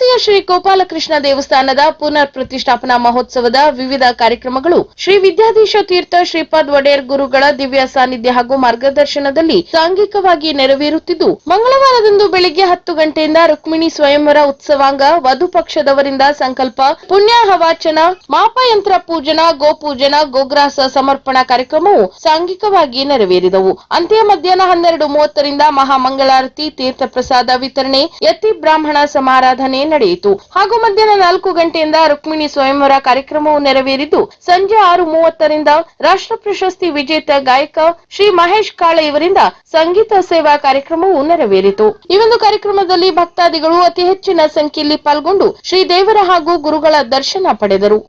ಶಿರಸಿಯ ಶ್ರೀ ಗೋಪಾಲಕೃಷ್ಣ ದೇವಸ್ಥಾನದ ಪುನರ್ ಪ್ರತಿಷ್ಠಾಪನಾ ಮಹೋತ್ಸವದ ವಿವಿಧ ಕಾರ್ಯಕ್ರಮಗಳು. ಶ್ರೀ ವಿದ್ಯಾಧೀಶ ತೀರ್ಥ ಶ್ರೀಪಾದ್ ಒಡೆಯರ್ ಗುರುಗಳ ದಿವ್ಯ ಸಾನ್ನಿಧ್ಯ ಹಾಗೂ ಮಾರ್ಗದರ್ಶನದಲ್ಲಿ ಸಾಂಘಿಕವಾಗಿ ನೆರವೇರುತ್ತಿದ್ದು, ಮಂಗಳವಾರದಂದು ಬೆಳಿಗ್ಗೆ ಹತ್ತು ಗಂಟೆಯಿಂದ ರುಕ್ಮಿಣಿ ಸ್ವಯಂವರ ಉತ್ಸವಾಂಗ ವಧು ಪಕ್ಷದವರಿಂದ ಸಂಕಲ್ಪ, ಪುಣ್ಯ ಹವಾಚನ ಮಾಪಯಂತ್ರ ಪೂಜನ, ಗೋಪೂಜನ, ಗೋಗ್ರಾಸ ಸಮರ್ಪಣಾ ಕಾರ್ಯಕ್ರಮವು ಸಾಂಘಿಕವಾಗಿ ನೆರವೇರಿದವು. ಅಂತ್ಯ ಮಧ್ಯಾಹ್ನ ಹನ್ನೆರಡು ಮೂವತ್ತರಿಂದ ಮಹಾಮಂಗಳಾರತಿ, ತೀರ್ಥ ಪ್ರಸಾದ ವಿತರಣೆ, ಯತಿ ಬ್ರಾಹ್ಮಣ ಸಮಾರಾಧನೆ ನಡೆಯಿತು. ಹಾಗೂ ಮಧ್ಯಾಹ್ನ ನಾಲ್ಕು ಗಂಟೆಯಿಂದ ರುಕ್ಮಿಣಿ ಸ್ವಯಂವರ ಕಾರ್ಯಕ್ರಮವು ನೆರವೇರಿದ್ದು ಸಂಜೆ ಆರು ಮೂವತ್ತರಿಂದ ರಾಷ್ಟ್ರ ಪ್ರಶಸ್ತಿ ವಿಜೇತ ಗಾಯಕ ಶ್ರೀ ಮಹೇಶ್ ಕಾಳೆ ಇವರಿಂದ ಸಂಗೀತ ಸೇವಾ ಕಾರ್ಯಕ್ರಮವು ನೆರವೇರಿತು. ಈ ಒಂದು ಕಾರ್ಯಕ್ರಮದಲ್ಲಿ ಭಕ್ತಾದಿಗಳು ಅತಿ ಹೆಚ್ಚಿನ ಸಂಖ್ಯೆಯಲ್ಲಿ ಪಾಲ್ಗೊಂಡು ಶ್ರೀ ದೇವರ ಹಾಗೂ ಗುರುಗಳ ದರ್ಶನ ಪಡೆದರು.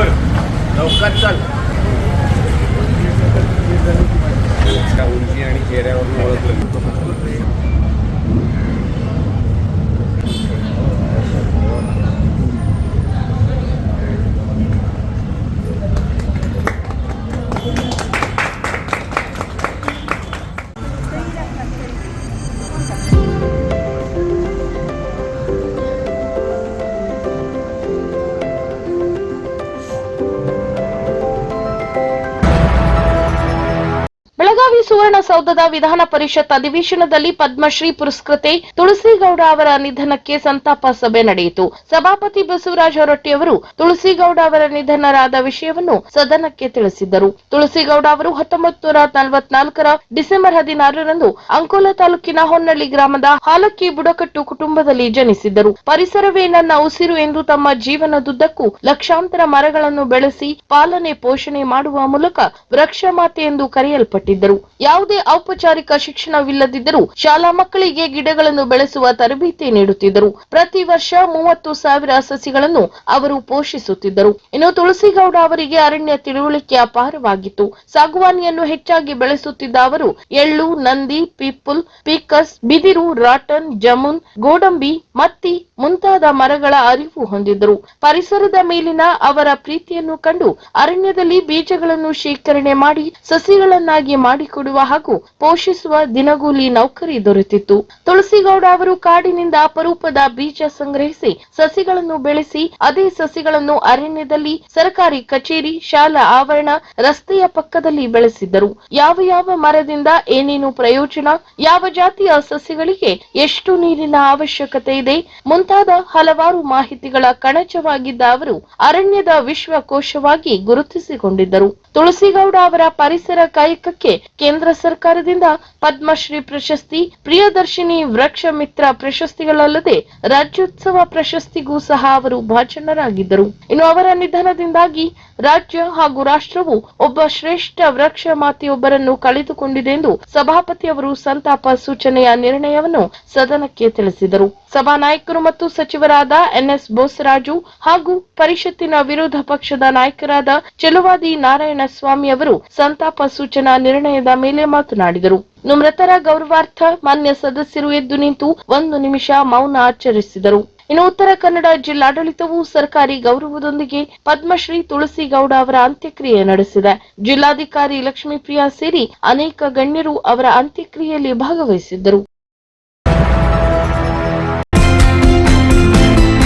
ಬೆಳಗಾವಿ ಸುವರ್ಣಸೌಧದ ವಿಧಾನ ಪರಿಷತ್ ಅಧಿವೇಶನದಲ್ಲಿ ಪದ್ಮಶ್ರೀ ಪುರಸ್ಕೃತೆ, ತುಳಸಿಗೌಡ ಅವರ ನಿಧನಕ್ಕೆ ಸಂತಾಪ ಸಭೆ ನಡೆಯಿತು. ಸಭಾಪತಿ ಬಸವರಾಜ ಹೊರಟ್ಟಿ ಅವರು ತುಳಸಿಗೌಡ ಅವರ ನಿಧನರಾದ ವಿಷಯವನ್ನು ಸದನಕ್ಕೆ ತಿಳಿಸಿದ್ದರು. ತುಳಸಿಗೌಡ ಅವರು ಹತ್ತೊಂಬತ್ತು ನೂರ ನಲವತ್ನಾಲ್ಕರ ಡಿಸೆಂಬರ್ ಹದಿನಾರರಂದು ಅಂಕೋಲ ತಾಲೂಕಿನ ಹೊನ್ನಳ್ಳಿ ಗ್ರಾಮದ ಹಾಲಕ್ಕಿ ಬುಡಕಟ್ಟು ಕುಟುಂಬದಲ್ಲಿ ಜನಿಸಿದ್ದರು. ಪರಿಸರವೇ ನನ್ನ ಉಸಿರು ಎಂದು ತಮ್ಮ ಜೀವನದುದ್ದಕ್ಕೂ ಲಕ್ಷಾಂತರ ಮರಗಳನ್ನು ಬೆಳೆಸಿ ಪಾಲನೆ ಪೋಷಣೆ ಮಾಡುವ ಮೂಲಕ ವೃಕ್ಷಮಾತೆ ಎಂದು ಕರೆಯಲ್ಪಟ್ಟಿದ್ದರು. ಯಾವುದೇ ಔಪಚಾರಿಕ ಶಿಕ್ಷಣವಿಲ್ಲದಿದ್ದರೂ ಶಾಲಾ ಮಕ್ಕಳಿಗೆ ಗಿಡಗಳನ್ನು ಬೆಳೆಸುವ ತರಬೇತಿ ನೀಡುತ್ತಿದ್ದರು. ಪ್ರತಿ ವರ್ಷ ಮೂವತ್ತು ಸಾವಿರ ಸಸಿಗಳನ್ನು ಅವರು ಪೋಷಿಸುತ್ತಿದ್ದರು. ಇನ್ನು ತುಳಸಿಗೌಡ ಅವರಿಗೆ ಅರಣ್ಯ ತಿಳುವಳಿಕೆ ಅಪಾರವಾಗಿತ್ತು. ಸಾಗುವಾನಿಯನ್ನು ಹೆಚ್ಚಾಗಿ ಬೆಳೆಸುತ್ತಿದ್ದ ಅವರು ಎಳ್ಳು, ನಂದಿ, ಪೀಪುಲ್, ಪೀಕಸ್, ಬಿದಿರು, ರಾಟನ್, ಜಮುನ್, ಗೋಡಂಬಿ, ಮತ್ತಿ ಮುಂತಾದ ಮರಗಳ ಅರಿವು ಹೊಂದಿದ್ದರು. ಪರಿಸರದ ಮೇಲಿನ ಅವರ ಪ್ರೀತಿಯನ್ನು ಕಂಡು ಅರಣ್ಯದಲ್ಲಿ ಬೀಜಗಳನ್ನು ಶೇಖರಣೆ ಮಾಡಿ ಸಸಿಗಳನ್ನಾಗಿ ಮಾಡಿಕೊಡುವ ಹಾಗೂ ಪೋಷಿಸುವ ದಿನಗೂಲಿ ನೌಕರಿ ದೊರೆತಿತ್ತು. ತುಳಸಿಗೌಡ ಅವರು ಕಾಡಿನಿಂದ ಅಪರೂಪದ ಬೀಜ ಸಂಗ್ರಹಿಸಿ ಸಸಿಗಳನ್ನು ಬೆಳೆಸಿ, ಅದೇ ಸಸಿಗಳನ್ನು ಅರಣ್ಯದಲ್ಲಿ ಸರ್ಕಾರಿ ಕಚೇರಿ, ಶಾಲಾ ಆವರಣ, ರಸ್ತೆಯ ಪಕ್ಕದಲ್ಲಿ ಬೆಳೆಸಿದ್ದರು. ಯಾವ ಯಾವ ಮರದಿಂದ ಏನೇನು ಪ್ರಯೋಜನ, ಯಾವ ಜಾತಿಯ ಸಸಿಗಳಿಗೆ ಎಷ್ಟು ನೀರಿನ ಅವಶ್ಯಕತೆ ಇದೆ, ಮುಂತಾದ ಹಲವಾರು ಮಾಹಿತಿಗಳ ಕಣಚವಾಗಿದ್ದ ಅವರು ಅರಣ್ಯದ ವಿಶ್ವಕೋಶವಾಗಿ ಗುರುತಿಸಿಕೊಂಡಿದ್ದರು. ತುಳಸಿಗೌಡ ಅವರ ಪರಿಸರ ಕಾಯಕಕ್ಕೆ ಕೇಂದ್ರ ಸರ್ಕಾರದಿಂದ ಪದ್ಮಶ್ರೀ ಪ್ರಶಸ್ತಿ, ಪ್ರಿಯದರ್ಶಿನಿ ವೃಕ್ಷ ಮಿತ್ರ ಪ್ರಶಸ್ತಿಗಳಲ್ಲದೆ ರಾಜ್ಯೋತ್ಸವ ಪ್ರಶಸ್ತಿಗೂ ಸಹ ಅವರು ಭಾಜನರಾಗಿದ್ದರು. ಇನ್ನು ಅವರ ನಿಧನದಿಂದಾಗಿ ರಾಜ್ಯ ಹಾಗೂ ರಾಷ್ಟ್ರವು ಒಬ್ಬ ಶ್ರೇಷ್ಠ ವೃಕ್ಷ ಮಾತೆಯೊಬ್ಬರನ್ನು ಕಳೆದುಕೊಂಡಿದೆ ಎಂದು ಸಭಾಪತಿ ಅವರು ಸಂತಾಪ ಸೂಚನೆಯ ನಿರ್ಣಯವನ್ನು ಸದನಕ್ಕೆ ತಿಳಿಸಿದರು. ಸಭಾನಾಯಕರು ಮತ್ತು ಸಚಿವರಾದ ಎನ್ಎಸ್ ಬೋಸರಾಜು ಹಾಗೂ ಪರಿಷತ್ತಿನ ವಿರೋಧ ಪಕ್ಷದ ನಾಯಕರಾದ ಚೆಲುವಾದಿ ನಾರಾಯಣ ಸ್ವಾಮಿ ಅವರು ಸಂತಾಪ ಸೂಚನಾ ನಿರ್ಣಯದ ಮೇಲೆ ಮಾತನಾಡಿದರು. ಮೃತರ ಗೌರವಾರ್ಥ ಮಾನ್ಯ ಸದಸ್ಯರು ಎದ್ದು ನಿಂತು ಒಂದು ನಿಮಿಷ ಮೌನ ಆಚರಿಸಿದರು. ಇನ್ನು ಉತ್ತರ ಕನ್ನಡ ಜಿಲ್ಲಾಡಳಿತವು ಸರ್ಕಾರಿ ಗೌರವದೊಂದಿಗೆ ಪದ್ಮಶ್ರೀ ತುಳಸಿಗೌಡ ಅವರ ಅಂತ್ಯಕ್ರಿಯೆ ನಡೆಸಿದೆ. ಜಿಲ್ಲಾಧಿಕಾರಿ ಲಕ್ಷ್ಮೀಪ್ರಿಯಾ ಸೇರಿ ಅನೇಕ ಗಣ್ಯರು ಅವರ ಅಂತ್ಯಕ್ರಿಯೆಯಲ್ಲಿ ಭಾಗವಹಿಸಿದ್ದರು.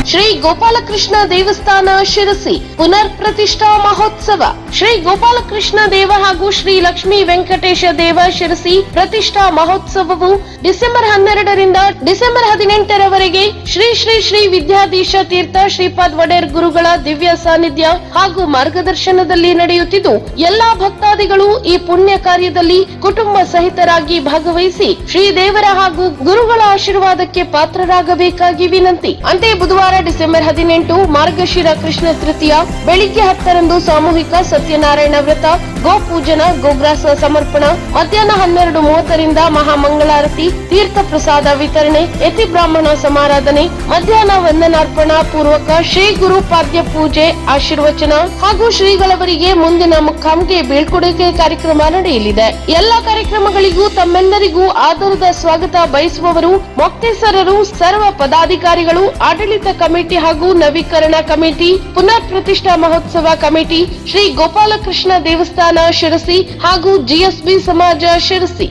ಶ್ರೀ ಗೋಪಾಲಕೃಷ್ಣ ದೇವಸ್ಥಾನ ಶಿರಸಿ ಪುನರ್ ಪ್ರತಿಷ್ಠಾ ಮಹೋತ್ಸವ. ಶ್ರೀ ಗೋಪಾಲಕೃಷ್ಣ ದೇವ ಹಾಗೂ ಶ್ರೀ ಲಕ್ಷ್ಮೀ ವೆಂಕಟೇಶ ದೇವ ಶಿರಸಿ ಪ್ರತಿಷ್ಠಾ ಮಹೋತ್ಸವವು ಡಿಸೆಂಬರ್ ಹನ್ನೆರಡರಿಂದ ಡಿಸೆಂಬರ್ ಹದಿನೆಂಟರವರೆಗೆ ಶ್ರೀ ಶ್ರೀ ಶ್ರೀ ವಿದ್ಯಾಧೀಶ ತೀರ್ಥ ಶ್ರೀಪಾದ್ ವಡೇರ್ ಗುರುಗಳ ದಿವ್ಯ ಸಾನ್ನಿಧ್ಯ ಹಾಗೂ ಮಾರ್ಗದರ್ಶನದಲ್ಲಿ ನಡೆಯುತ್ತಿದ್ದು, ಎಲ್ಲಾ ಭಕ್ತಾದಿಗಳು ಈ ಪುಣ್ಯ ಕಾರ್ಯದಲ್ಲಿ ಕುಟುಂಬ ಸಹಿತರಾಗಿ ಭಾಗವಹಿಸಿ ಶ್ರೀ ದೇವರ ಹಾಗೂ ಗುರುಗಳ ಆಶೀರ್ವಾದಕ್ಕೆ ಪಾತ್ರರಾಗಬೇಕಾಗಿ ವಿನಂತಿ. ಅಂತೆ ಬುಧವಾರ ಡಿಸೆಂಬರ್ ಹದಿನೆಂಟು ಮಾರ್ಗಶಿರ ಕೃಷ್ಣ ತೃತೀಯ ಬೆಳಿಗ್ಗೆ ಹತ್ತರಂದು ಸಾಮೂಹಿಕ ಸತ್ಯನಾರಾಯಣ ವ್ರತ, ಗೋಪೂಜನ, ಗೋಗ್ರಾಸ ಸಮರ್ಪಣ, ಮಧ್ಯಾಹ್ನ ಹನ್ನೆರಡು ಮೂವತ್ತರಿಂದ ಮಹಾಮಂಗಳಾರತಿ, ತೀರ್ಥ ಪ್ರಸಾದ ವಿತರಣೆ ಯತಿ ಬ್ರಾಹ್ಮಣ ಸಮಾರಾಧನೆ, ಮಧ್ಯಾಹ್ನ ವಂದನಾರ್ಪಣಾ ಪೂರ್ವಕ ಶ್ರೀ ಗುರು ಪಾದ್ಯ ಪೂಜೆ, ಆಶೀರ್ವಚನ ಹಾಗೂ ಶ್ರೀಗಳವರಿಗೆ ಮುಂದಿನ ಮುಖಾಂಗೆ ಬೀಳ್ಕೊಡುಗೆ ಕಾರ್ಯಕ್ರಮ ನಡೆಯಲಿದೆ. ಎಲ್ಲಾ ಕಾರ್ಯಕ್ರಮಗಳಿಗೂ ತಮ್ಮೆಲ್ಲರಿಗೂ ಆಧಾರದ ಸ್ವಾಗತ ಬಯಸುವವರು ಮೊಕ್ತೇಸರರು, ಸರ್ವ ಪದಾಧಿಕಾರಿಗಳು ಆಡಳಿತ ಕಮಿಟಿ ಹಾಗೂ ನವೀಕರಣ ಕಮಿಟಿ, ಪುನರ್ ಪ್ರತಿಷ್ಠಾ ಮಹೋತ್ಸವ ಕಮಿಟಿ, ಶ್ರೀ ಗೋಪಾಲಕೃಷ್ಣ ದೇವಸ್ಥಾನ ಶಿರಸಿ ಹಾಗೂ ಜಿಎಸ್ಬಿ ಸಮಾಜ ಶಿರಸಿ.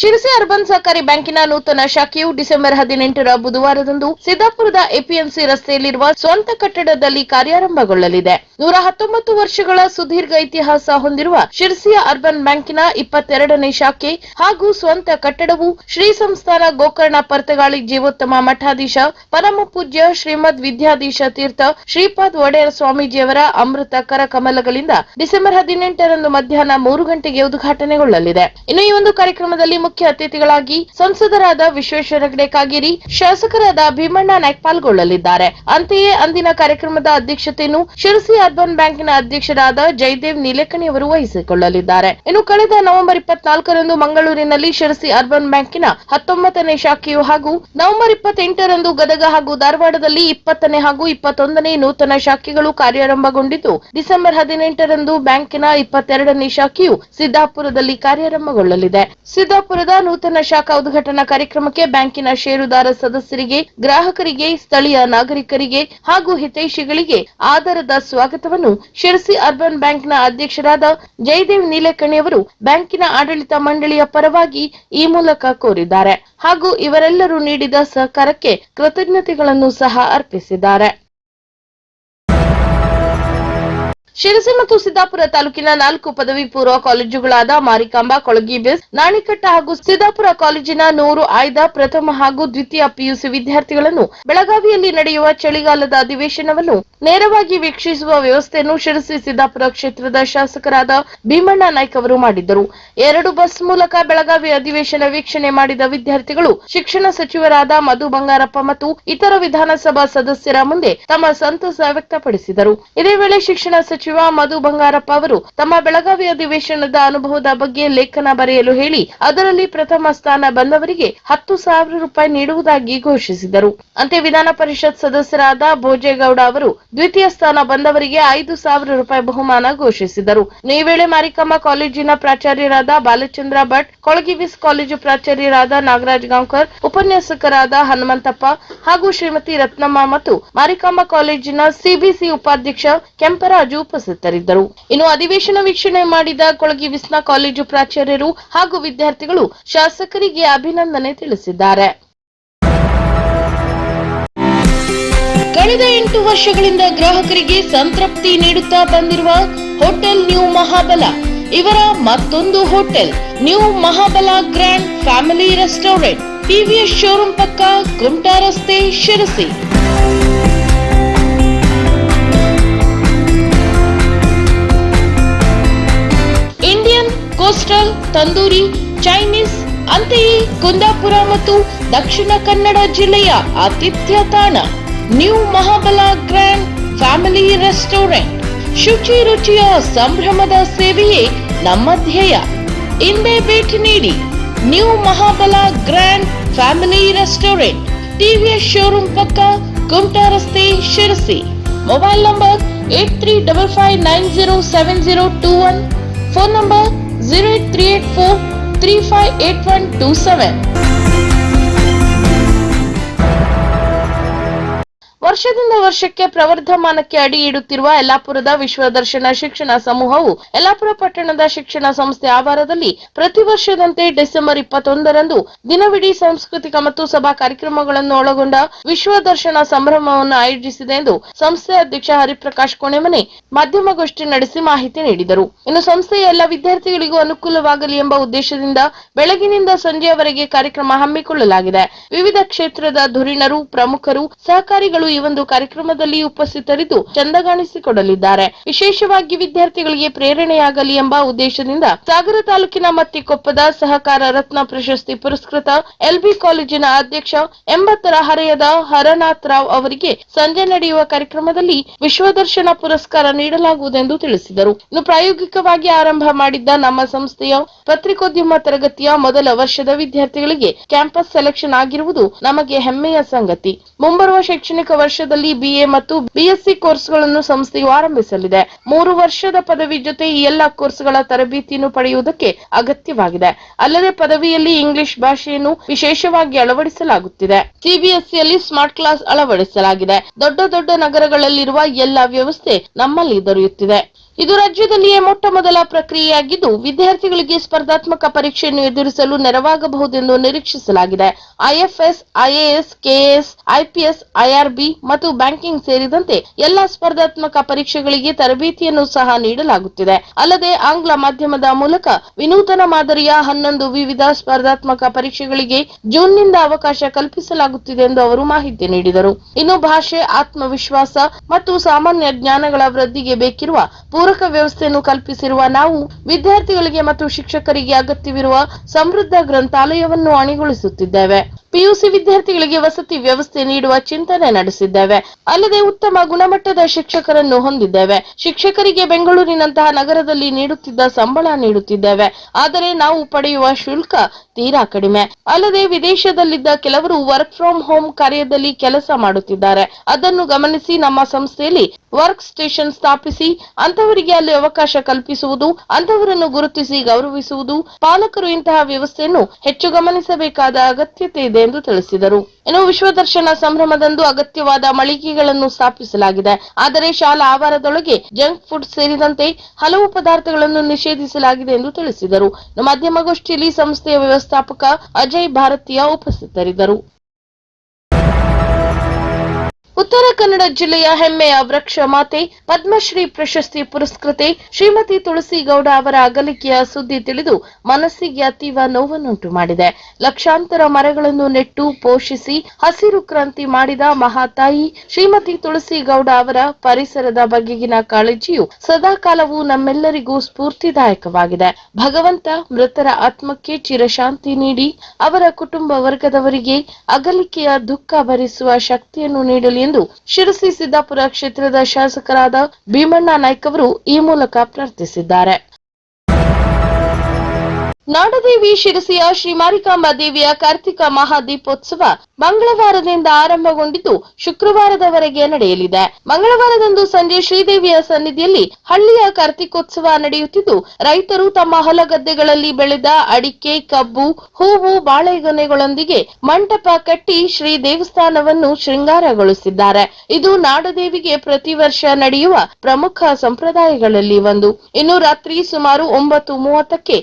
ಶಿರಸಿ ಅರ್ಬನ್ ಸಹಕಾರಿ ಬ್ಯಾಂಕಿನ ನೂತನ ಶಾಖೆಯು ಡಿಸೆಂಬರ್ ಹದಿನೆಂಟರ ಬುಧವಾರದಂದು ಸಿದ್ದಾಪುರದ ಎಪಿಎಂಸಿ ರಸ್ತೆಯಲ್ಲಿರುವ ಸ್ವಂತ ಕಟ್ಟಡದಲ್ಲಿ ಕಾರ್ಯಾರಂಭಗೊಳ್ಳಲಿದೆ. ನೂರ ಹತ್ತೊಂಬತ್ತು ವರ್ಷಗಳ ಸುದೀರ್ಘ ಇತಿಹಾಸ ಹೊಂದಿರುವ ಶಿರಸಿಯ ಅರ್ಬನ್ ಬ್ಯಾಂಕಿನ ಇಪ್ಪತ್ತೆರಡನೇ ಶಾಖೆ ಹಾಗೂ ಸ್ವಂತ ಕಟ್ಟಡವು ಶ್ರೀ ಸಂಸ್ಥಾನ ಗೋಕರ್ಣ ಪರ್ತಗಾಳಿ ಜೀವೋತ್ತಮ ಮಠಾಧೀಶ ಪರಮ ಪೂಜ್ಯ ಶ್ರೀಮದ್ ವಿದ್ಯಾಧೀಶ ತೀರ್ಥ ಶ್ರೀಪಾದ್ ಒಡೆಯರ್ ಸ್ವಾಮೀಜಿಯವರ ಅಮೃತ ಕರಕಮಲಗಳಿಂದ ಡಿಸೆಂಬರ್ ಹದಿನೆಂಟರಂದು ಮಧ್ಯಾಹ್ನ ಮೂರು ಗಂಟೆಗೆ ಉದ್ಘಾಟನೆಗೊಳ್ಳಲಿದೆ. ಇನ್ನು ಈ ಒಂದು ಕಾರ್ಯಕ್ರಮದಲ್ಲಿ ಮುಖ್ಯ ಅತಿಥಿಗಳಾಗಿ ಸಂಸದರಾದ ವಿಶ್ವೇಶ್ವರ ಹೆಗಡೆ ಕಾಗೇರಿ, ಶಾಸಕರಾದ ಭೀಮಣ್ಣ ನಾಯ್ಕ್ ಪಾಲ್ಗೊಳ್ಳಲಿದ್ದಾರೆ. ಅಂತೆಯೇ ಅಂದಿನ ಕಾರ್ಯಕ್ರಮದ ಅಧ್ಯಕ್ಷತೆಯನ್ನು ಶಿರಸಿ ಅರ್ಬನ್ ಬ್ಯಾಂಕಿನ ಅಧ್ಯಕ್ಷರಾದ ಜಯದೇವ್ ನೀಲೇಕಣಿ ಅವರು ವಹಿಸಿಕೊಳ್ಳಲಿದ್ದಾರೆ. ಇನ್ನು ಕಳೆದ ನವೆಂಬರ್ ಇಪ್ಪತ್ನಾಲ್ಕರಂದು ಮಂಗಳೂರಿನಲ್ಲಿ ಶಿರಸಿ ಅರ್ಬನ್ ಬ್ಯಾಂಕಿನ ಹತ್ತೊಂಬತ್ತನೇ ಶಾಖೆಯು ಹಾಗೂ ನವೆಂಬರ್ ಇಪ್ಪತ್ತೆಂಟರಂದು ಗದಗ ಹಾಗೂ ಧಾರವಾಡದಲ್ಲಿ ಇಪ್ಪತ್ತನೇ ಹಾಗೂ ಇಪ್ಪತ್ತೊಂದನೇ ನೂತನ ಶಾಖೆಗಳು ಕಾರ್ಯಾರಂಭಗೊಂಡಿದ್ದು, ಡಿಸೆಂಬರ್ ಹದಿನೆಂಟರಂದು ಬ್ಯಾಂಕಿನ ಇಪ್ಪತ್ತೆರಡನೇ ಶಾಖೆಯು ಸಿದ್ದಾಪುರದಲ್ಲಿ ಕಾರ್ಯಾರಂಭಗೊಳ್ಳಲಿದೆ. ಸಿದ್ದಾಪುರದ ನೂತನ ಶಾಖಾ ಉದ್ಘಾಟನಾ ಕಾರ್ಯಕ್ರಮಕ್ಕೆ ಬ್ಯಾಂಕಿನ ಷೇರುದಾರ ಸದಸ್ಯರಿಗೆ, ಗ್ರಾಹಕರಿಗೆ, ಸ್ಥಳೀಯ ನಾಗರಿಕರಿಗೆ ಹಾಗೂ ಹಿತೈಷಿಗಳಿಗೆ ಆಧಾರದ ಸ್ವಾಗತವನ್ನು ಶಿರಸಿ ಅರ್ಬನ್ ಬ್ಯಾಂಕ್ನ ಅಧ್ಯಕ್ಷರಾದ ಜಯದೇವ್ ನೀಲಕಣಿ ಅವರು ಬ್ಯಾಂಕಿನ ಆಡಳಿತ ಮಂಡಳಿಯ ಪರವಾಗಿ ಈ ಮೂಲಕ ಕೋರಿದ್ದಾರೆ ಹಾಗೂ ಇವರೆಲ್ಲರೂ ನೀಡಿದ ಸಹಕಾರಕ್ಕೆ ಕೃತಜ್ಞತೆಗಳನ್ನು ಸಹ ಅರ್ಪಿಸಿದ್ದಾರೆ. ಶಿರಸಿ ಮತ್ತು ಸಿದ್ದಾಪುರ ತಾಲೂಕಿನ ನಾಲ್ಕು ಪದವಿ ಪೂರ್ವ ಕಾಲೇಜುಗಳಾದ ಮಾರಿಕಾಂಬಾ ಕೊಳಗಿಬೆಸ್ ನಾಣಿಕಟ್ಟ ಹಾಗೂ ಸಿದ್ದಾಪುರ ಕಾಲೇಜಿನ ನೂರು ಆಯ್ದ ಪ್ರಥಮ ಹಾಗೂ ದ್ವಿತೀಯ ಪಿಯುಸಿ ವಿದ್ಯಾರ್ಥಿಗಳನ್ನು ಬೆಳಗಾವಿಯಲ್ಲಿ ನಡೆಯುವ ಚಳಿಗಾಲದ ಅಧಿವೇಶನವನ್ನು ನೇರವಾಗಿ ವೀಕ್ಷಿಸುವ ವ್ಯವಸ್ಥೆಯನ್ನು ಶಿರಸಿ ಸಿದ್ದಾಪುರ ಕ್ಷೇತ್ರದ ಶಾಸಕರಾದ ಭೀಮಣ್ಣ ನಾಯ್ಕ ಅವರು ಮಾಡಿದ್ದರು. ಎರಡು ಬಸ್ ಮೂಲಕ ಬೆಳಗಾವಿ ಅಧಿವೇಶನ ವೀಕ್ಷಣೆ ಮಾಡಿದ ವಿದ್ಯಾರ್ಥಿಗಳು ಶಿಕ್ಷಣ ಸಚಿವರಾದ ಮಧು ಬಂಗಾರಪ್ಪ ಮತ್ತು ಇತರ ವಿಧಾನಸಭಾ ಸದಸ್ಯರ ಮುಂದೆ ತಮ್ಮ ಸಂತಸ ವ್ಯಕ್ತಪಡಿಸಿದರು. ಇದೇ ವೇಳೆ ಶಿಕ್ಷಣ ಸಚಿವ ಮಧು ಬಂಗಾರಪ್ಪ ಅವರು ತಮ್ಮ ಬೆಳಗಾವಿ ಅಧಿವೇಶನದ ಅನುಭವದ ಬಗ್ಗೆ ಲೇಖನ ಬರೆಯಲು ಹೇಳಿ, ಅದರಲ್ಲಿ ಪ್ರಥಮ ಸ್ಥಾನ ಬಂದವರಿಗೆ ಹತ್ತು ಸಾವಿರ ರೂಪಾಯಿ ನೀಡುವುದಾಗಿ ಘೋಷಿಸಿದರು. ಅಂತೆ ವಿಧಾನ ಪರಿಷತ್ ಸದಸ್ಯರಾದ ಭೋಜೇಗೌಡ ಅವರು ದ್ವಿತೀಯ ಸ್ಥಾನ ಬಂದವರಿಗೆ ಐದು ಸಾವಿರ ರೂಪಾಯಿ ಬಹುಮಾನ ಘೋಷಿಸಿದರು. ಈ ವೇಳೆ ಮಾರಿಕಮ್ಮ ಕಾಲೇಜಿನ ಪ್ರಾಚಾರ್ಯರಾದ ಬಾಲಚಂದ್ರ ಭಟ್, ಕೊಳಗಿವಿಸ್ ಕಾಲೇಜು ಪ್ರಾಚಾರ್ಯರಾದ ನಾಗರಾಜ್ ಗಾಂವ್ಕರ್, ಉಪನ್ಯಾಸಕರಾದ ಹನುಮಂತಪ್ಪ ಹಾಗೂ ಶ್ರೀಮತಿ ರತ್ನಮ್ಮ ಮತ್ತು ಮಾರಿಕಮ್ಮ ಕಾಲೇಜಿನ ಸಿಬಿಸಿ ಉಪಾಧ್ಯಕ್ಷ ಕೆಂಪರಾಜು ಉಪಸ್ಥಿತರಿದ್ದರು ಇನ್ನು ಅಧಿವೇಶನ ವೀಕ್ಷಣೆ ಮಾಡಿದ ಕೊಳಗಿ ವಿಸ್ನಾ ಕಾಲೇಜು ಪ್ರಾಚಾರ್ಯರು ಹಾಗೂ ವಿದ್ಯಾರ್ಥಿಗಳು ಶಾಸಕರಿಗೆ ಅಭಿನಂದನೆ ತಿಳಿಸಿದ್ದಾರೆ. ಕಳೆದ ಎಂಟು ವರ್ಷಗಳಿಂದ ಗ್ರಾಹಕರಿಗೆ ಸಂತೃಪ್ತಿ ನೀಡುತ್ತಾ ಬಂದಿರುವ ಹೋಟೆಲ್ ನ್ಯೂ ಮಹಾಬಲ. ಇವರ ಮತ್ತೊಂದು hotel, new Mahabala grand family restaurant, TVS showroom ಪಕ್ಕ ಕುಮಟಾ ರಸ್ತೆ ಶಿರಸಿ. ಕೋಸ್ಟಲ್, ತಂದೂರಿ, ಚೈನೀಸ್, ಅಂತೆಯೇ ಕುಂದಾಪುರ ಮತ್ತು ದಕ್ಷಿಣ ಕನ್ನಡ ಜಿಲ್ಲೆಯ ಆತಿಥ್ಯ ತಾಣ. New Mahabala grand family restaurant. ಶುಚಿ ರುಚಿಯ ಸಂಭ್ರಮದ ಸೇವೆಯೇ ನಮ್ಮ ಧ್ಯೇಯ. ಇಂದೇ ಭೇಟಿ ನೀಡಿ new Mahabala grand family restaurant. TVS showroom ಪಕ್ಕ ಕುಮಟಾ ರಸ್ತೆ Sirsi. Mobile number eight three double five nine zero seven zero two one. Phone number 083843588127. ವರ್ಷದಿಂದ ವರ್ಷಕ್ಕೆ ಪ್ರವರ್ಧಮಾನಕ್ಕೆ ಅಡಿ ಇಡುತ್ತಿರುವ ಯಲ್ಲಾಪುರದ ವಿಶ್ವದರ್ಶನ ಶಿಕ್ಷಣ ಸಮೂಹವು ಯಲ್ಲಾಪುರ ಪಟ್ಟಣದ ಶಿಕ್ಷಣ ಸಂಸ್ಥೆ ಆವಾರದಲ್ಲಿ ಪ್ರತಿ ವರ್ಷದಂತೆ ಡಿಸೆಂಬರ್ ಇಪ್ಪತ್ತೊಂದರಂದು ದಿನವಿಡೀ ಸಾಂಸ್ಕೃತಿಕ ಮತ್ತು ಸಭಾ ಕಾರ್ಯಕ್ರಮಗಳನ್ನು ಒಳಗೊಂಡ ವಿಶ್ವದರ್ಶನ ಸಂಭ್ರಮವನ್ನು ಆಯೋಜಿಸಿದೆ ಎಂದು ಸಂಸ್ಥೆ ಅಧ್ಯಕ್ಷ ಹರಿಪ್ರಕಾಶ್ ಕೊಣೆಮನೆ ಮಾಧ್ಯಮಗೋಷ್ಠಿ ನಡೆಸಿ ಮಾಹಿತಿ ನೀಡಿದರು. ಇನ್ನು ಸಂಸ್ಥೆಯ ಎಲ್ಲ ವಿದ್ಯಾರ್ಥಿಗಳಿಗೂ ಅನುಕೂಲವಾಗಲಿ ಎಂಬ ಉದ್ದೇಶದಿಂದ ಬೆಳಗಿನಿಂದ ಸಂಜೆಯವರೆಗೆ ಕಾರ್ಯಕ್ರಮ ಹಮ್ಮಿಕೊಳ್ಳಲಾಗಿದೆ. ವಿವಿಧ ಕ್ಷೇತ್ರದ ಧುರೀಣರು, ಪ್ರಮುಖರು, ಸಹಕಾರಿಗಳು ಒಂದು ಕಾರ್ಯಕ್ರಮದಲ್ಲಿ ಉಪಸ್ಥಿತರಿದ್ದು ಚಂದಗಾಣಿಸಿಕೊಡಲಿದ್ದಾರೆ. ವಿಶೇಷವಾಗಿ ವಿದ್ಯಾರ್ಥಿಗಳಿಗೆ ಪ್ರೇರಣೆಯಾಗಲಿ ಎಂಬ ಉದ್ದೇಶದಿಂದ ಸಾಗರ ತಾಲೂಕಿನ ಮತ್ತಿಕೊಪ್ಪದ ಸಹಕಾರ ರತ್ನ ಪ್ರಶಸ್ತಿ ಪುರಸ್ಕೃತ ಎಲ್ಬಿ ಕಾಲೇಜಿನ ಅಧ್ಯಕ್ಷ ಎಂಬತ್ತರ ಹರೆಯದ ಹರನಾಥ್ ರಾವ್ ಅವರಿಗೆ ಸಂಜೆ ನಡೆಯುವ ಕಾರ್ಯಕ್ರಮದಲ್ಲಿ ವಿಶ್ವದರ್ಶನ ಪುರಸ್ಕಾರ ನೀಡಲಾಗುವುದೆಂದು ತಿಳಿಸಿದರು. ಇನ್ನು ಪ್ರಾಯೋಗಿಕವಾಗಿ ಆರಂಭ ಮಾಡಿದ್ದ ನಮ್ಮ ಸಂಸ್ಥೆಯ ಪತ್ರಿಕೋದ್ಯಮ ತರಗತಿಯ ಮೊದಲ ವರ್ಷದ ವಿದ್ಯಾರ್ಥಿಗಳಿಗೆ ಕ್ಯಾಂಪಸ್ ಸೆಲೆಕ್ಷನ್ ಆಗಿರುವುದು ನಮಗೆ ಹೆಮ್ಮೆಯ ಸಂಗತಿ. ಮುಂಬರುವ ಶೈಕ್ಷಣಿಕ ವರ್ಷದಲ್ಲಿ ಬಿಎ ಮತ್ತು ಬಿಎಸ್ಸಿ ಕೋರ್ಸ್ಗಳನ್ನು ಸಂಸ್ಥೆಯು ಆರಂಭಿಸಲಿದೆ. ಮೂರು ವರ್ಷದ ಪದವಿ ಜೊತೆ ಈ ಎಲ್ಲ ಕೋರ್ಸ್ಗಳ ತರಬೇತಿಯನ್ನು ಪಡೆಯುವುದಕ್ಕೆ ಅಗತ್ಯವಾಗಿದೆ. ಅಲ್ಲದೆ ಪದವಿಯಲ್ಲಿ ಇಂಗ್ಲಿಷ್ ಭಾಷೆಯನ್ನು ವಿಶೇಷವಾಗಿ ಅಳವಡಿಸಲಾಗುತ್ತಿದೆ. ಸಿಬಿಎಸ್ಇಯಲ್ಲಿ ಸ್ಮಾರ್ಟ್ ಕ್ಲಾಸ್ ಅಳವಡಿಸಲಾಗಿದೆ. ದೊಡ್ಡ ದೊಡ್ಡ ನಗರಗಳಲ್ಲಿರುವ ಎಲ್ಲ ವ್ಯವಸ್ಥೆ ನಮ್ಮಲ್ಲಿ ದೊರೆಯುತ್ತಿದೆ. ಇದು ರಾಜ್ಯದಲ್ಲಿಯೇ ಮೊಟ್ಟ ಮೊದಲ ಪ್ರಕ್ರಿಯೆಯಾಗಿದ್ದು, ವಿದ್ಯಾರ್ಥಿಗಳಿಗೆ ಸ್ಪರ್ಧಾತ್ಮಕ ಪರೀಕ್ಷೆಯನ್ನು ಎದುರಿಸಲು ನೆರವಾಗಬಹುದೆಂದು ನಿರೀಕ್ಷಿಸಲಾಗಿದೆ. IFS, IAS, KAS, IPS, IRB ಮತ್ತು ಬ್ಯಾಂಕಿಂಗ್ ಸೇರಿದಂತೆ ಎಲ್ಲಾ ಸ್ಪರ್ಧಾತ್ಮಕ ಪರೀಕ್ಷೆಗಳಿಗೆ ತರಬೇತಿಯನ್ನು ಸಹ ನೀಡಲಾಗುತ್ತಿದೆ. ಅಲ್ಲದೆ, ಆಂಗ್ಲ ಮಾಧ್ಯಮದ ಮೂಲಕ ವಿನೂತನ ಮಾದರಿಯ ಹನ್ನೊಂದು ವಿವಿಧ ಸ್ಪರ್ಧಾತ್ಮಕ ಪರೀಕ್ಷೆಗಳಿಗೆ ಜೂನ್ನಿಂದ ಅವಕಾಶ ಕಲ್ಪಿಸಲಾಗುತ್ತಿದೆ ಎಂದು ಅವರು ಮಾಹಿತಿ ನೀಡಿದರು. ಇನ್ನು ಭಾಷೆ, ಆತ್ಮವಿಶ್ವಾಸ ಮತ್ತು ಸಾಮಾನ್ಯ ಜ್ಞಾನಗಳ ವೃದ್ಧಿಗೆ ಬೇಕಿರುವ ಪೂರಕ ವ್ಯವಸ್ಥೆಯನ್ನು ಕಲ್ಪಿಸಿರುವ ನಾವು ವಿದ್ಯಾರ್ಥಿಗಳಿಗೆ ಮತ್ತು ಶಿಕ್ಷಕರಿಗೆ ಅಗತ್ಯವಿರುವ ಸಮೃದ್ಧ ಗ್ರಂಥಾಲಯವನ್ನು ಅಣಿಗೊಳಿಸುತ್ತಿದ್ದೇವೆ. ಪಿಯುಸಿ ವಿದ್ಯಾರ್ಥಿಗಳಿಗೆ ವಸತಿ ವ್ಯವಸ್ಥೆ ನೀಡುವ ಚಿಂತನೆ ನಡೆಸಿದ್ದೇವೆ. ಅಲ್ಲದೆ ಉತ್ತಮ ಗುಣಮಟ್ಟದ ಶಿಕ್ಷಕರನ್ನು ಹೊಂದಿದ್ದೇವೆ. ಶಿಕ್ಷಕರಿಗೆ ಬೆಂಗಳೂರಿನಂತಹ ನಗರದಲ್ಲಿ ನೀಡುತ್ತಿದ್ದ ಸಂಬಳ ನೀಡುತ್ತಿದ್ದೇವೆ. ಆದರೆ ನಾವು ಪಡೆಯುವ ಶುಲ್ಕ ತೀರಾ ಕಡಿಮೆ. ಅಲ್ಲದೆ ವಿದೇಶದಲ್ಲಿದ್ದ ಕೆಲವರು ವರ್ಕ್ ಫ್ರಮ್ ಹೋಮ್ ಕಾರ್ಯದಲ್ಲಿ ಕೆಲಸ ಮಾಡುತ್ತಿದ್ದಾರೆ. ಅದನ್ನು ಗಮನಿಸಿ ನಮ್ಮ ಸಂಸ್ಥೆಯಲ್ಲಿ ವರ್ಕ್ ಸ್ಟೇಷನ್ ಸ್ಥಾಪಿಸಿ ಅಂತವರಿಗೆ ಅಲ್ಲಿ ಅವಕಾಶ ಕಲ್ಪಿಸುವುದು ಅಂತವರನ್ನು ಗುರುತಿಸಿ ಗೌರವಿಸುವುದು, ಪಾಲಕರು ಇಂತಹ ವ್ಯವಸ್ಥೆಯನ್ನು ಹೆಚ್ಚು ಗಮನಿಸಬೇಕಾದ ಅಗತ್ಯತೆ ಇದೆ ಎಂದು ತಿಳಿಸಿದರು. ಇನ್ನು ವಿಶ್ವದರ್ಶನ ಸಂಭ್ರಮದಂದು ಅಗತ್ಯವಾದ ಮಳಿಗೆಗಳನ್ನು ಸ್ಥಾಪಿಸಲಾಗಿದೆ. ಆದರೆ ಶಾಲಾ ಆವಾರದೊಳಗೆ ಜಂಕ್ ಫುಡ್ ಸೇರಿದಂತೆ ಹಲವು ಪದಾರ್ಥಗಳನ್ನು ನಿಷೇಧಿಸಲಾಗಿದೆ ಎಂದು ತಿಳಿಸಿದರು. ಮಾಧ್ಯಮಗೋಷ್ಠಿಯಲ್ಲಿ ಸಂಸ್ಥೆಯ ವ್ಯವಸ್ಥಾಪಕ ಅಜಯ್ ಭಾರತೀಯ ಉಪಸ್ಥಿತರಿದ್ದರು. ಉತ್ತರ ಕನ್ನಡ ಜಿಲ್ಲೆಯ ಹೆಮ್ಮೆಯ ವೃಕ್ಷ ಮಾತೆ ಪದ್ಮಶ್ರೀ ಪ್ರಶಸ್ತಿ ಪುರಸ್ಕೃತೆ ಶ್ರೀಮತಿ ತುಳಸಿ ಗೌಡ ಅವರ ಅಗಲಿಕೆಯ ಸುದ್ದಿ ತಿಳಿದು ಮನಸ್ಸಿಗೆ ಅತೀವ ನೋವನ್ನುಂಟು ಮಾಡಿದೆ. ಲಕ್ಷಾಂತರ ಮರಗಳನ್ನು ನೆಟ್ಟು ಪೋಷಿಸಿ ಹಸಿರು ಕ್ರಾಂತಿ ಮಾಡಿದ ಮಹಾತಾಯಿ ಶ್ರೀಮತಿ ತುಳಸಿ ಗೌಡ ಅವರ ಪರಿಸರದ ಬಗೆಗಿನ ಕಾಳಜಿಯು ಸದಾಕಾಲವೂ ನಮ್ಮೆಲ್ಲರಿಗೂ ಸ್ಫೂರ್ತಿದಾಯಕವಾಗಿದೆ. ಭಗವಂತ ಮೃತರ ಆತ್ಮಕ್ಕೆ ಚಿರಶಾಂತಿ ನೀಡಿ ಅವರ ಕುಟುಂಬ ವರ್ಗದವರಿಗೆ ಅಗಲಿಕೆಯ ದುಃಖ ಭರಿಸುವ ಶಕ್ತಿಯನ್ನು ನೀಡಲಿ ಎಂದು ಶಿರಸಿ ಸಿದ್ದಾಪುರ ಕ್ಷೇತ್ರದ ಶಾಸಕರಾದ ಭೀಮಣ್ಣ ನಾಯ್ಕ ಅವರು ಈ ಮೂಲಕ ಪ್ರಾರ್ಥಿಸಿದ್ದಾರೆ. ನಾಡದೇವಿ ಶಿರಸಿಯ ಶ್ರೀ ಮಾರಿಕಾಂಬಾ ದೇವಿಯ ಕಾರ್ತಿಕ ಮಹಾದೀಪೋತ್ಸವ ಮಂಗಳವಾರದಿಂದ ಆರಂಭಗೊಂಡಿದ್ದು ಶುಕ್ರವಾರದವರೆಗೆ ನಡೆಯಲಿದೆ. ಮಂಗಳವಾರದಂದು ಸಂಜೆ ಶ್ರೀದೇವಿಯ ಸನ್ನಿಧಿಯಲ್ಲಿ ಹಳ್ಳಿಯ ಕಾರ್ತಿಕೋತ್ಸವ ನಡೆಯುತ್ತಿದ್ದು, ರೈತರು ತಮ್ಮ ಹೊಲಗದ್ದೆಗಳಲ್ಲಿ ಬೆಳೆದ ಅಡಿಕೆ, ಕಬ್ಬು, ಹೂವು, ಬಾಳೆಗೊನೆಗಳೊಂದಿಗೆ ಮಂಟಪ ಕಟ್ಟಿ ಶ್ರೀ ದೇವಸ್ಥಾನವನ್ನು ಶೃಂಗಾರಗೊಳಿಸಿದ್ದಾರೆ. ಇದು ನಾಡದೇವಿಗೆ ಪ್ರತಿ ವರ್ಷ ನಡೆಯುವ ಪ್ರಮುಖ ಸಂಪ್ರದಾಯಗಳಲ್ಲಿ ಒಂದು. ಇನ್ನು ರಾತ್ರಿ ಸುಮಾರು ಒಂಬತ್ತು ಮೂವತ್ತಕ್ಕೆ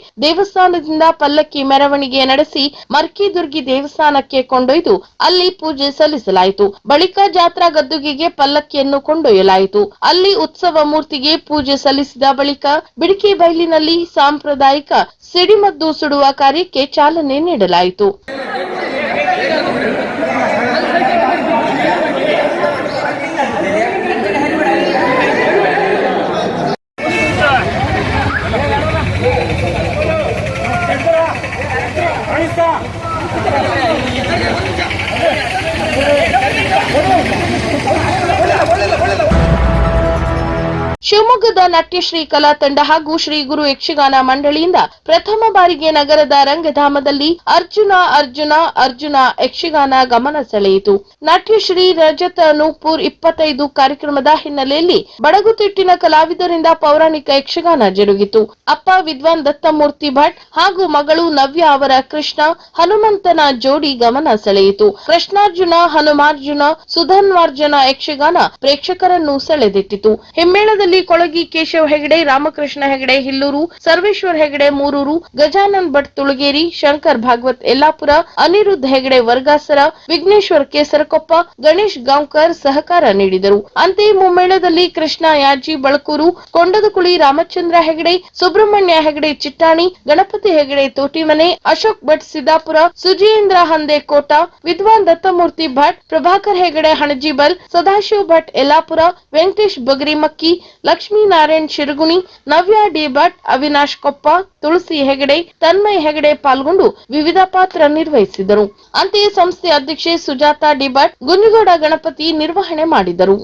ದೇವಸ್ಥಾನದಿಂದ ಪಲ್ಲಕ್ಕಿ ಮೆರವಣಿಗೆ ನಡೆಸಿ ಮರ್ಕಿದುರ್ಗಿ ದೇವಸ್ಥಾನಕ್ಕೆ ಕೊಂಡೊಯ್ದು ಅಲ್ಲಿ ಪೂಜೆ ಸಲ್ಲಿಸಲಾಯಿತು. ಬಳಿಕ ಜಾತ್ರಾ ಗದ್ದುಗೆಗೆ ಪಲ್ಲಕ್ಕಿಯನ್ನು ಕೊಂಡೊಯ್ಯಲಾಯಿತು. ಅಲ್ಲಿ ಉತ್ಸವ ಮೂರ್ತಿಗೆ ಪೂಜೆ ಸಲ್ಲಿಸಿದ ಬಳಿಕ ಬಿಡಿಕೆ ಬಯಲಿನಲ್ಲಿ ಸಾಂಪ್ರದಾಯಿಕ ಸಿಡಿಮದ್ದು ಸುಡುವ ಕಾರ್ಯಕ್ಕೆ ಚಾಲನೆ ನೀಡಲಾಯಿತು. ಶಿವಮೊಗ್ಗದ ನಾಟ್ಯಶ್ರೀ ಕಲಾ ತಂಡ ಹಾಗೂ ಶ್ರೀ ಗುರು ಯಕ್ಷಗಾನ ಮಂಡಳಿಯಿಂದ ಪ್ರಥಮ ಬಾರಿಗೆ ನಗರದ ರಂಗಧಾಮದಲ್ಲಿ ಅರ್ಜುನ ಅರ್ಜುನ ಅರ್ಜುನ ಯಕ್ಷಗಾನ ಗಮನ ಸೆಳೆಯಿತು. ನಾಟ್ಯಶ್ರೀ ರಜತ ನೂಪುರ್ ಇಪ್ಪತ್ತೈದು ಕಾರ್ಯಕ್ರಮದ ಹಿನ್ನೆಲೆಯಲ್ಲಿ ಬಡಗುತಿಟ್ಟಿನ ಕಲಾವಿದರಿಂದ ಪೌರಾಣಿಕ ಯಕ್ಷಗಾನ ಜರುಗಿತು. ಅಪ್ಪ ವಿದ್ವಾನ್ ದತ್ತಮೂರ್ತಿ ಭಟ್ ಹಾಗೂ ಮಗಳು ನವ್ಯ ಅವರ ಕೃಷ್ಣ, ಹನುಮಂತನ ಜೋಡಿ ಗಮನ ಸೆಳೆಯಿತು. ಕೃಷ್ಣಾರ್ಜುನ, ಹನುಮಾರ್ಜುನ, ಸುಧನ್ವಾರ್ಜುನ ಯಕ್ಷಗಾನ ಪ್ರೇಕ್ಷಕರನ್ನು ಸೆಳೆದಿಟ್ಟಿತು. ಹಿಮ್ಮೇಳದಲ್ಲಿ ಕೊಳಗಿ ಕೇಶವ್ ಹೆಗಡೆ, ರಾಮಕೃಷ್ಣ ಹೆಗಡೆ, ಹಿಲ್ಲೂರು, ಸರ್ವೇಶ್ವರ್ ಹೆಗಡೆ, ಮೂರೂರು ಗಜಾನಂದ ಭಟ್, ತುಳಗೇರಿ, ಶಂಕರ್ ಭಾಗವತ್, ಯಲ್ಲಾಪುರ, ಅನಿರುದ್ಧ ಹೆಗಡೆ, ವರ್ಗಾಸರ, ವಿಘ್ನೇಶ್ವರ್ ಕೇಸರಕೊಪ್ಪ, ಗಣೇಶ್ ಗಾಂವ್ಕರ್ ಸಹಕಾರ ನೀಡಿದರು. ಅಂತೆಯೇ ಮುಮ್ಮೇಳದಲ್ಲಿ ಕೃಷ್ಣ ಯಾಜಿ ಬಳಕೂರು, ಕೊಂಡದಕುಳಿ ರಾಮಚಂದ್ರ ಹೆಗಡೆ, ಸುಬ್ರಹ್ಮಣ್ಯ ಹೆಗಡೆ ಚಿಟ್ಟಾಣಿ, ಗಣಪತಿ ಹೆಗಡೆ ತೋಟಿಮನೆ, ಅಶೋಕ್ ಭಟ್ ಸಿದ್ದಾಪುರ ಸುಜೀಂದ್ರ ಹಂದೆ ಕೋಟ, ವಿದ್ವಾನ್ ದತ್ತಮೂರ್ತಿ ಭಟ್, ಪ್ರಭಾಕರ್ ಹೆಗಡೆ ಹಣಜಿಬಲ್, ಸದಾಶಿವ್ ಭಟ್ ಯಲ್ಲಾಪುರ, ವೆಂಕಟೇಶ್ ಬಗರಿಮಕ್ಕಿ, ಲಕ್ಷ್ಮೀನಾರಾಯಣ್ ಶಿರಗುಣಿ, ನವ್ಯ ಡಿ ಭಟ್, ಅವಿನಾಶ್ ಕೊಪ್ಪ, ತುಳಸಿ ಹೆಗಡೆ, ತನ್ಮಯ್ ಹೆಗಡೆ ಪಾಲ್ಗೊಂಡು ವಿವಿಧ ಪಾತ್ರ ನಿರ್ವಹಿಸಿದರು. ಅಂತೆಯೇ ಸಂಸ್ಥೆ ಅಧ್ಯಕ್ಷೆ ಸುಜಾತಾ ಡಿ ಭಟ್ ಗುಂಜಗೌಡ ಗಣಪತಿ ನಿರ್ವಹಣೆ ಮಾಡಿದರು.